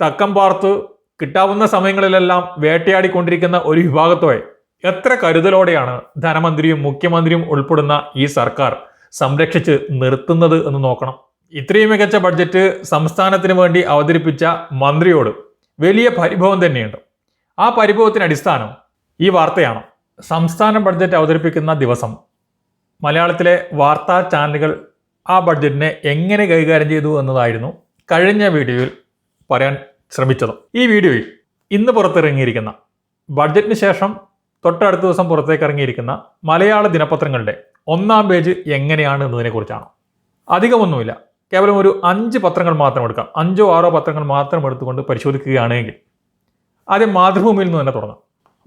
തക്കം പാർത്ത് കിട്ടാവുന്ന സമയങ്ങളിലെല്ലാം വേട്ടയാടിക്കൊണ്ടിരിക്കുന്ന ഒരു വിഭാഗത്തോടെ എത്ര കരുതലോടെയാണ് ധനമന്ത്രിയും മുഖ്യമന്ത്രിയും ഉൾപ്പെടുന്ന ഈ സർക്കാർ സംരക്ഷിച്ച് നിർത്തുന്നത് എന്ന് നോക്കണം. ഇത്രയും മികച്ച ബഡ്ജറ്റ് സംസ്ഥാനത്തിന് വേണ്ടി അവതരിപ്പിച്ച മന്ത്രിയോട് വലിയ പരിഭവം തന്നെയുണ്ട്. ആ പരിഭവത്തിന് അടിസ്ഥാനം ഈ വാർത്തയാണ്. സംസ്ഥാന ബഡ്ജറ്റ് അവതരിപ്പിക്കുന്ന ദിവസം മലയാളത്തിലെ വാർത്താ ചാനലുകൾ ആ ബഡ്ജറ്റിനെ എങ്ങനെ കൈകാര്യം ചെയ്തു എന്നതായിരുന്നു കഴിഞ്ഞ വീഡിയോയിൽ പറയാൻ ശ്രമിച്ചത്. ഈ വീഡിയോയിൽ ഇന്ന് പുറത്തിറങ്ങിയിരിക്കുന്ന ബഡ്ജറ്റിന് ശേഷം തൊട്ടടുത്ത ദിവസം പുറത്തേക്ക് ഇറങ്ങിയിരിക്കുന്ന മലയാള ദിനപത്രങ്ങളുടെ ഒന്നാം പേജ് എങ്ങനെയാണ് എന്നതിനെക്കുറിച്ചാണ്. അധികമൊന്നുമില്ല. കേവലം ഒരു അഞ്ച് പത്രങ്ങൾ മാത്രം എടുക്കാം. അഞ്ചോ ആറോ പത്രങ്ങൾ മാത്രം എടുത്തുകൊണ്ട് പരിശോധിക്കുകയാണെങ്കിൽ ആദ്യം മാതൃഭൂമിയിൽ നിന്ന് തന്നെ തുടങ്ങാം.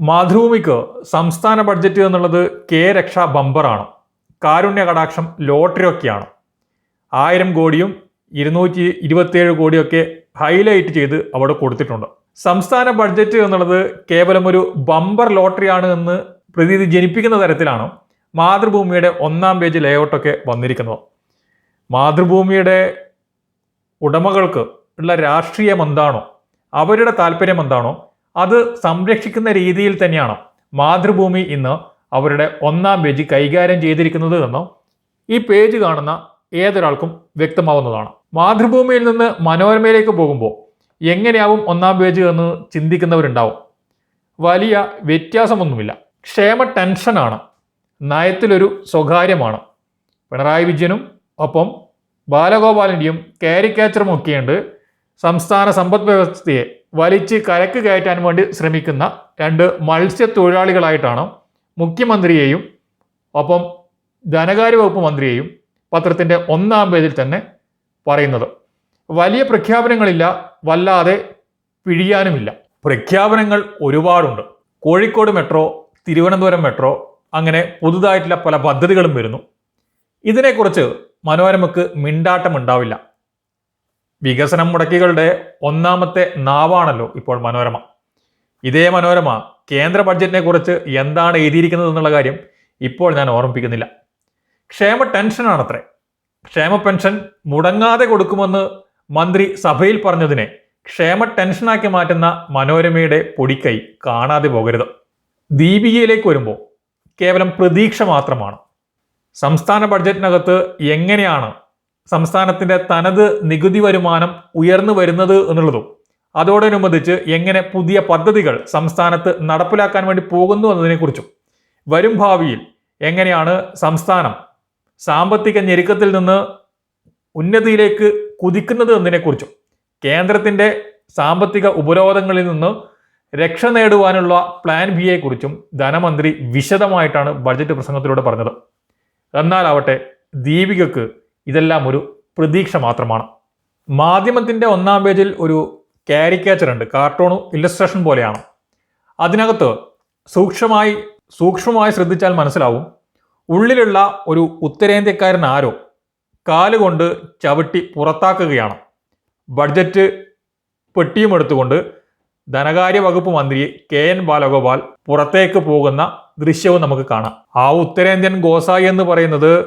മാതൃഭൂമിക്ക് സംസ്ഥാന ബഡ്ജറ്റ് എന്നുള്ളത് കെ രക്ഷാ ബമ്പറാണ്. കാരുണ്യ കടാക്ഷം ലോട്ടറിയൊക്കെയാണ്. ആയിരം കോടിയും ഇരുന്നൂറ്റി ഇരുപത്തിയേഴ് കോടിയൊക്കെ ഹൈലൈറ്റ് ചെയ്ത് അവിടെ കൊടുത്തിട്ടുണ്ട്. സംസ്ഥാന ബഡ്ജറ്റ് എന്നുള്ളത് കേവലം ഒരു ബമ്പർ ലോട്ടറിയാണ് എന്ന് പ്രതീതി ജനിപ്പിക്കുന്ന തരത്തിലാണ് മാതൃഭൂമിയുടെ ഒന്നാം പേജ് ലേഔട്ടൊക്കെ വന്നിരിക്കുന്നത്. മാതൃഭൂമിയുടെ ഉടമകൾക്ക് ഉള്ള രാഷ്ട്രീയം എന്താണോ അവരുടെ താല്പര്യം എന്താണോ അത് സംരക്ഷിക്കുന്ന രീതിയിൽ തന്നെയാണ് മാതൃഭൂമി ഇന്ന് അവരുടെ ഒന്നാം പേജ് കൈകാര്യം ചെയ്തിരിക്കുന്നത് ഈ പേജ് കാണുന്ന ഏതൊരാൾക്കും വ്യക്തമാവുന്നതാണ്. മാതൃഭൂമിയിൽ നിന്ന് മനോരമയിലേക്ക് പോകുമ്പോൾ എങ്ങനെയാവും ഒന്നാം പേജ് എന്ന് ചിന്തിക്കുന്നവരുണ്ടാവും. വലിയ വ്യത്യാസമൊന്നുമില്ല. ക്ഷേമ ടെൻഷനാണ്. നയത്തിലൊരു സ്വകാര്യമാണ്. പിണറായി വിജയനും ഒപ്പം ബാലഗോപാലിന്റെയും കാരിക്കേച്ചറും ഒക്കെയുണ്ട്. സംസ്ഥാന സമ്പദ് വ്യവസ്ഥയെ വലിച്ച് കരക്ക് കയറ്റാൻ വേണ്ടി ശ്രമിക്കുന്ന രണ്ട് മത്സ്യത്തൊഴിലാളികളായിട്ടാണ് മുഖ്യമന്ത്രിയെയും ഒപ്പം ധനകാര്യ വകുപ്പ് മന്ത്രിയെയും പത്രത്തിന്റെ ഒന്നാം പേജിൽ തന്നെ പറയുന്നത്. വലിയ പ്രഖ്യാപനങ്ങളില്ല വല്ലാതെ പിഴിയാനുമില്ല. പ്രഖ്യാപനങ്ങൾ ഒരുപാടുണ്ട്. കോഴിക്കോട് മെട്രോ തിരുവനന്തപുരം മെട്രോ അങ്ങനെ പുതുതായിട്ടുള്ള പല പദ്ധതികളും വരുന്നു. ഇതിനെക്കുറിച്ച് മനോരമക്ക് മിണ്ടാട്ടം ഉണ്ടാവില്ല വികസനം മുടക്കികളുടെ ഒന്നാമത്തെ നാവാണല്ലോ ഇപ്പോൾ മനോരമ. ഇതേ മനോരമ കേന്ദ്ര ബഡ്ജറ്റിനെ കുറിച്ച് എന്താണ് എഴുതിയിരിക്കുന്നത് എന്നുള്ള കാര്യം ഇപ്പോൾ ഞാൻ ഓർമ്മിപ്പിക്കുന്നില്ല. ക്ഷേമ ടെൻഷനാണത്രേ. ക്ഷേമ പെൻഷൻ മുടങ്ങാതെ കൊടുക്കുമെന്ന് മന്ത്രി സഭയിൽ പറഞ്ഞതിനെ ക്ഷേമ ടെൻഷനാക്കി മാറ്റുന്ന മനോരമയുടെ പൊടിക്കൈ കാണാതെ പോകരുത്. ദീപികയിലേക്ക് വരുമ്പോൾ കേവലം പ്രതീക്ഷ മാത്രമാണ്. സംസ്ഥാന ബഡ്ജറ്റിനകത്ത് എങ്ങനെയാണ് സംസ്ഥാനത്തിന്റെ തനത് നികുതി വരുമാനം ഉയർന്നു വരുന്നത് എന്നുള്ളതും അതോടനുബന്ധിച്ച് എങ്ങനെ പുതിയ പദ്ധതികൾ സംസ്ഥാനത്ത് നടപ്പിലാക്കാൻ വേണ്ടി പോകുന്നു എന്നതിനെക്കുറിച്ചും വരും ഭാവിയിൽ എങ്ങനെയാണ് സംസ്ഥാനം സാമ്പത്തിക ഞെരുക്കത്തിൽ നിന്ന് ഉന്നതിയിലേക്ക് കുതിക്കുന്നത് എന്നതിനെക്കുറിച്ചും കേന്ദ്രത്തിന്റെ സാമ്പത്തിക ഉപരോധങ്ങളിൽ നിന്ന് രക്ഷ നേടുവാനുള്ള പ്ലാൻ ബിയെക്കുറിച്ചും ധനമന്ത്രി വിശദമായിട്ടാണ് ബഡ്ജറ്റ് പ്രസംഗത്തിലൂടെ പറഞ്ഞത്. എന്നാലാവട്ടെ ദീപികക്ക് ഇതെല്ലാം ഒരു പ്രതീക്ഷ മാത്രമാണ്. മാധ്യമത്തിന്റെ ഒന്നാം പേജിൽ ഒരു കാരിക്കേച്ചർ ഉണ്ട്. കാർട്ടൂൺ ഇല്ലസ്ട്രേഷൻ പോലെയാണ്. അതിനകത്ത് സൂക്ഷ്മമായി സൂക്ഷ്മമായി ശ്രദ്ധിച്ചാൽ മനസ്സിലാവും ഉള്ളിലുള്ള ഒരു ഉത്തരേന്ത്യക്കാരൻ ആരോ കാലുകൊണ്ട് ചവിട്ടി പുറത്താക്കുകയാണ്. ബഡ്ജറ്റ് പെട്ടിയും എടുത്തുകൊണ്ട് ധനകാര്യ വകുപ്പ് മന്ത്രി കെ എൻ ബാലഗോപാൽ പുറത്തേക്ക് പോകുന്ന ദൃശ്യവും നമുക്ക് കാണാം. ആ ഉത്തരേന്ത്യൻ ഗോസായി എന്ന് പറയുന്നത്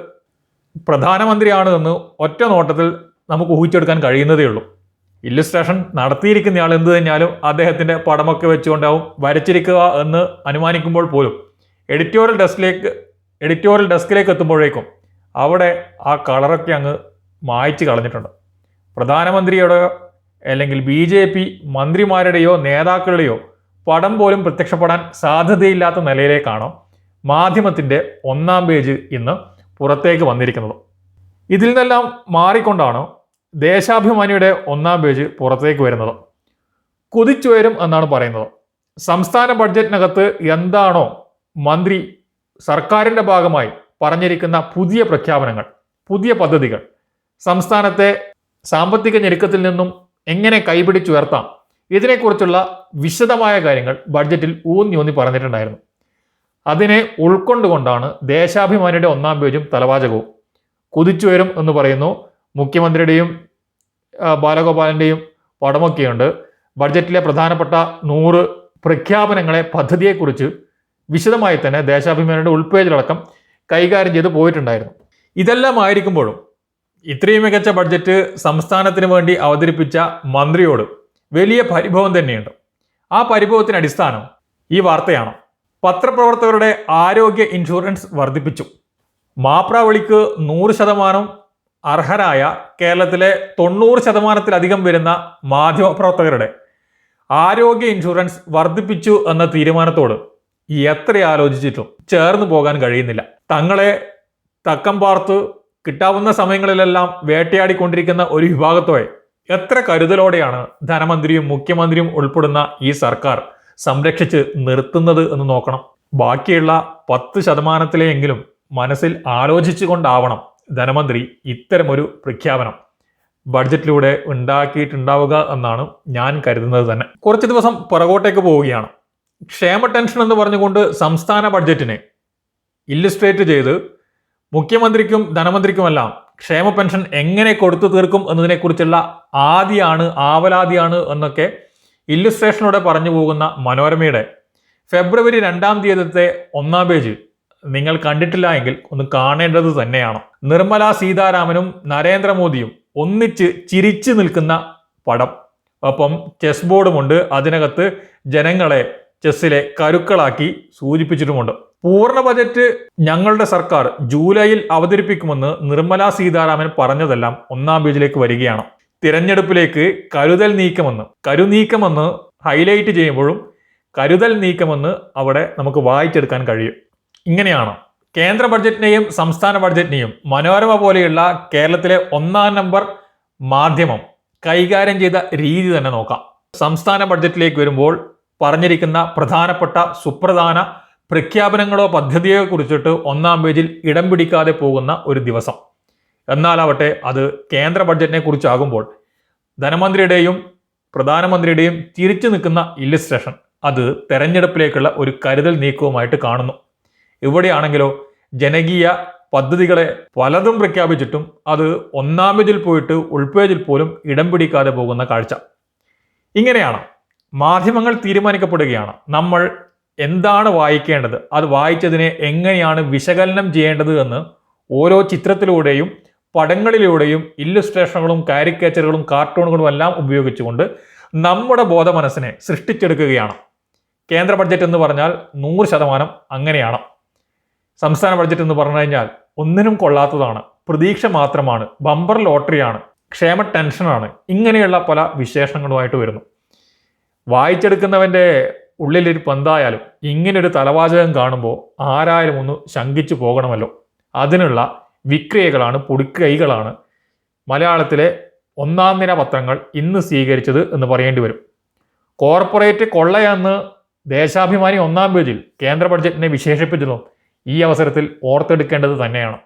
പ്രധാനമന്ത്രിയാണ് എന്ന് ഒറ്റ നോട്ടത്തിൽ നമുക്ക് ഊഹിച്ചെടുക്കാൻ കഴിയുന്നതേ ഉള്ളൂ. ഇല്ലുസ്ട്രേഷൻ നടത്തിയിരിക്കുന്നയാൾ എന്ത് തന്നെയാലും അദ്ദേഹത്തിന്റെ പടമൊക്കെ വെച്ചുകൊണ്ടാവും വരച്ചിരിക്കുക എന്ന് അനുമാനിക്കുമ്പോൾ പോലും. എഡിറ്റോറിയൽ ഡെസ്കിലേക്ക് എഡിറ്റോറിയൽ ഡെസ്കിലേക്ക് എത്തുമ്പോഴേക്കും അവിടെ ആ കളറൊക്കെ അങ്ങ് മായ്ച്ചു കളഞ്ഞിട്ടുണ്ട്. പ്രധാനമന്ത്രിയുടെയോ അല്ലെങ്കിൽ ബി ജെ പി മന്ത്രിമാരുടെയോ നേതാക്കളുടെയോ പടം പോലും പ്രത്യക്ഷപ്പെടാൻ സാധ്യതയില്ലാത്ത നിലയിലേക്കാണ് മാധ്യമത്തിന്റെ ഒന്നാം പേജ് ഇന്ന് പുറത്തേക്ക് വന്നിരിക്കുന്നത്. ഇതിൽ നിന്നെല്ലാം മാറിക്കൊണ്ടാണ് ദേശാഭിമാനിയുടെ ഒന്നാം പേജ് പുറത്തേക്ക് വരുന്നത്. കുതിച്ചുയരും എന്നാണ് പറയുന്നത്. സംസ്ഥാന ബഡ്ജറ്റിനകത്ത് എന്താണോ മന്ത്രി സർക്കാരിന്റെ ഭാഗമായി പറഞ്ഞിരിക്കുന്ന പുതിയ പ്രഖ്യാപനങ്ങൾ പുതിയ പദ്ധതികൾ സംസ്ഥാനത്തെ സാമ്പത്തിക ഞെരുക്കത്തിൽ നിന്നും എങ്ങനെ കൈപിടിച്ചുയർത്താം ഇതിനെക്കുറിച്ചുള്ള വിശദമായ കാര്യങ്ങൾ ബഡ്ജറ്റിൽ ഊന്നിയൂന്നി ഊന്നി പറഞ്ഞിട്ടുണ്ടായിരുന്നു. അതിനെ ഉൾക്കൊണ്ടുകൊണ്ടാണ് ദേശാഭിമാനിയുടെ ഒന്നാം പേജും തലവാചകവും കുതിച്ചുയരും എന്ന് പറയുന്നു. മുഖ്യമന്ത്രിയുടെയും ബാലഗോപാലിന്റെയും പടമൊക്കെയുണ്ട്. ബഡ്ജറ്റിലെ പ്രധാനപ്പെട്ട നൂറ് പ്രഖ്യാപനങ്ങളെ പദ്ധതിയെക്കുറിച്ച് വിശദമായി തന്നെ ദേശാഭിമാനിയുടെ ഉൾപേജിലടക്കം കൈകാര്യം ചെയ്ത് പോയിട്ടുണ്ടായിരുന്നു. ഇതെല്ലാം ആയിരിക്കുമ്പോഴും ഇത്രയും മികച്ച ബഡ്ജറ്റ് സംസ്ഥാനത്തിന് വേണ്ടി അവതരിപ്പിച്ച മന്ത്രിയോട് വലിയ പരിഭവം തന്നെയുണ്ട്. ആ പരിഭവത്തിന് അടിസ്ഥാനം ഈ വാർത്തയാണ്. പത്രപ്രവർത്തകരുടെ ആരോഗ്യ ഇൻഷുറൻസ് വർദ്ധിപ്പിച്ചു. മാപ്രാവളിക്ക് നൂറ് ശതമാനം അർഹരായ കേരളത്തിലെ തൊണ്ണൂറ് ശതമാനത്തിലധികം വരുന്ന മാധ്യമപ്രവർത്തകരുടെ ആരോഗ്യ ഇൻഷുറൻസ് വർദ്ധിപ്പിച്ചു എന്ന തീരുമാനത്തോട് എത്ര ആലോചിച്ചിട്ടും ചേർന്ന് പോകാൻ കഴിയുന്നില്ല. തങ്ങളെ തക്കം പാർത്ത് കിട്ടാവുന്ന സമയങ്ങളിലെല്ലാം വേട്ടയാടിക്കൊണ്ടിരിക്കുന്ന ഒരു വിഭാഗത്തോടെ എത്ര കരുതലോടെയാണ് ധനമന്ത്രിയും മുഖ്യമന്ത്രിയും ഉൾപ്പെടുന്ന ഈ സർക്കാർ സംരക്ഷിച്ച് നിർത്തുന്നത് എന്ന് നോക്കണം. ബാക്കിയുള്ള പത്ത് ശതമാനത്തിലെയെങ്കിലും മനസ്സിൽ ആലോചിച്ചുകൊണ്ടാവണം ധനമന്ത്രി ഇത്തരമൊരു പ്രഖ്യാപനം. ബഡ്ജറ്റിലൂടെ ഉണ്ടാക്കിയിട്ടുണ്ടാവുക എന്നാണ് ഞാൻ കരുതുന്നത് തന്നെ. കുറച്ച് ദിവസം പുറകോട്ടേക്ക് പോവുകയാണ്. ക്ഷേമ ടെൻഷൻ എന്ന് പറഞ്ഞുകൊണ്ട് സംസ്ഥാന ബഡ്ജറ്റിനെ ഇല്ലുസ്ട്രേറ്റ് ചെയ്ത് മുഖ്യമന്ത്രിക്കും ധനമന്ത്രിക്കുമെല്ലാം ക്ഷേമ പെൻഷൻ എങ്ങനെ കൊടുത്തു തീർക്കും എന്നതിനെക്കുറിച്ചുള്ള ആദിയാണ് ആവലാതിയാണ് എന്നൊക്കെ ഇല്ലുസ്ട്രേഷനോടെ പറഞ്ഞു പോകുന്ന മനോരമയുടെ ഫെബ്രുവരി രണ്ടാം തീയതിത്തെ ഒന്നാം പേജ് നിങ്ങൾ കണ്ടിട്ടില്ല എങ്കിൽ ഒന്ന് കാണേണ്ടത് തന്നെയാണ്. നിർമ്മല സീതാരാമനും നരേന്ദ്രമോദിയും ഒന്നിച്ച് ചിരിച്ചു നിൽക്കുന്ന പടം. ഒപ്പം ചെസ് ബോർഡുമുണ്ട്. അതിനകത്ത് ജനങ്ങളെ ചെസ്സിലെ കരുക്കളാക്കി സൂചിപ്പിച്ചിട്ടുമുണ്ട്. പൂർണ ബജറ്റ് ഞങ്ങളുടെ സർക്കാർ ജൂലൈയിൽ അവതരിപ്പിക്കുമെന്ന് നിർമ്മല സീതാരാമൻ പറഞ്ഞതെല്ലാം ഒന്നാം പേജിലേക്ക് വരികയാണ്. തിരഞ്ഞെടുപ്പിലേക്ക് കരുതൽ നീക്കമെന്ന് കരുനീക്കമെന്ന് ഹൈലൈറ്റ് ചെയ്യുമ്പോഴും കരുതൽ നീക്കമെന്ന് അവിടെ നമുക്ക് വായിച്ചെടുക്കാൻ കഴിയും. ഇങ്ങനെയാണ്. കേന്ദ്ര ബഡ്ജറ്റിനെയും സംസ്ഥാന ബഡ്ജറ്റിനെയും മനോരമ പോലെയുള്ള കേരളത്തിലെ ഒന്നാം നമ്പർ മാധ്യമം കൈകാര്യം ചെയ്ത രീതി തന്നെ നോക്കാം. സംസ്ഥാന ബഡ്ജറ്റിലേക്ക് വരുമ്പോൾ പറഞ്ഞിരിക്കുന്ന പ്രധാനപ്പെട്ട സുപ്രധാന പ്രഖ്യാപനങ്ങളോ പദ്ധതിയോ കുറിച്ചിട്ട് ഒന്നാം പേജിൽ ഇടം പിടിക്കാതെ പോകുന്ന ഒരു ദിവസം. എന്നാലാവട്ടെ അത് കേന്ദ്ര ബഡ്ജറ്റിനെ കുറിച്ചാകുമ്പോൾ ധനമന്ത്രിയുടെയും പ്രധാനമന്ത്രിയുടെയും തിരിച്ചു നിൽക്കുന്ന ഇല്ലിസ്ട്രേഷൻ അത് തെരഞ്ഞെടുപ്പിലേക്കുള്ള ഒരു കരുതൽ നീക്കവുമായിട്ട് കാണുന്നു. ഇവിടെയാണെങ്കിലോ ജനകീയ പദ്ധതികളെ പലതും പ്രഖ്യാപിച്ചിട്ടും അത് ഒന്നാം പേജിൽ പോയിട്ട് ഉൾപേജിൽ പോലും ഇടം പിടിക്കാതെ പോകുന്ന കാഴ്ച. ഇങ്ങനെയാണ് മാധ്യമങ്ങൾ തീരുമാനിക്കപ്പെടുകയാണ്. നമ്മൾ എന്താണ് വായിക്കേണ്ടത്? അത് വായിച്ചതിനെ എങ്ങനെയാണ് വിശകലനം ചെയ്യേണ്ടത് എന്ന് ഓരോ ചിത്രത്തിലൂടെയും പടങ്ങളിലൂടെയും ഇല്ലുസ്ട്രേഷനുകളും കാരിക്കേച്ചറുകളും കാർട്ടൂണുകളും എല്ലാം ഉപയോഗിച്ചുകൊണ്ട് നമ്മുടെ ബോധ മനസ്സിനെ സൃഷ്ടിച്ചെടുക്കുകയാണ്. കേന്ദ്ര ബഡ്ജറ്റ് എന്ന് പറഞ്ഞാൽ നൂറ് ശതമാനം അങ്ങനെയാണ്. സംസ്ഥാന ബഡ്ജറ്റ് എന്ന് പറഞ്ഞു കഴിഞ്ഞാൽ ഒന്നിനും കൊള്ളാത്തതാണ്. പ്രതീക്ഷ മാത്രമാണ്. ബമ്പർ ലോട്ടറിയാണ്. ക്ഷേമ ടെൻഷനാണ്. ഇങ്ങനെയുള്ള പല വിശേഷങ്ങളുമായിട്ട് വരുന്നു. വായിച്ചെടുക്കുന്നവന്റെ ഉള്ളിലൊരു പന്തായാലും ഇങ്ങനൊരു തലവാചകം കാണുമ്പോൾ ആരായാലും ഒന്ന് ശങ്കിച്ചു പോകണമല്ലോ. അതിനുള്ള വിക്രിയകളാണ് പൊടിക്കൈകളാണ് മലയാളത്തിലെ ഒന്നാം നില പത്രങ്ങൾ ഇന്ന് സ്വീകരിച്ചത് എന്ന് പറയേണ്ടി വരും. കോർപ്പറേറ്റ് കൊള്ളയെന്ന് ദേശാഭിമാനി ഒന്നാം പേജിൽ കേന്ദ്ര ബഡ്ജറ്റിനെ വിശേഷിപ്പിച്ചതും ഈ അവസരത്തിൽ ഓർത്തെടുക്കേണ്ടത് തന്നെയാണ്.